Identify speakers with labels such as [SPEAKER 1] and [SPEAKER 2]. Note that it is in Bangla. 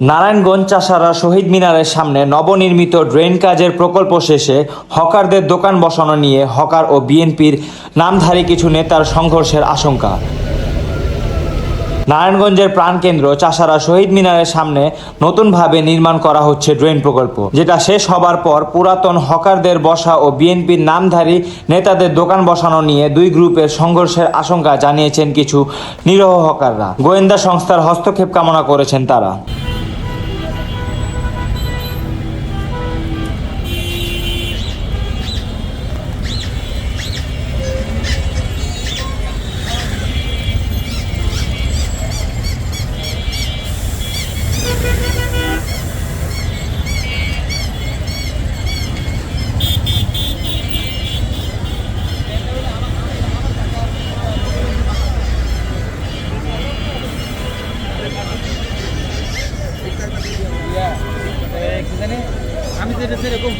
[SPEAKER 1] নারায়ণগঞ্জ চাষারা শহীদ মিনারের সামনে নবনির্মিত ড্রেন কাজের প্রকল্প শেষে হকারদের দোকান বসানো নিয়ে হকার ও বিএনপির নামধারী কিছু নেতার সংঘর্ষের আশঙ্কা। নারায়ণগঞ্জের প্রাণকেন্দ্র চাষারা শহীদ মিনারের সামনে নতুনভাবে নির্মাণ করা হচ্ছে ড্রেন প্রকল্প। যেটা শেষ হবার পর পুরাতন হকারদের বসা ও বিএনপির নামধারী নেতাদের দোকান বসানো নিয়ে দুই গ্রুপের সংঘর্ষের আশঙ্কা জানিয়েছেন কিছু নিরহ হকাররা। গোয়েন্দা সংস্থার হস্তক্ষেপ কামনা করেছেন তারা।
[SPEAKER 2] আমি যেটা সেরকম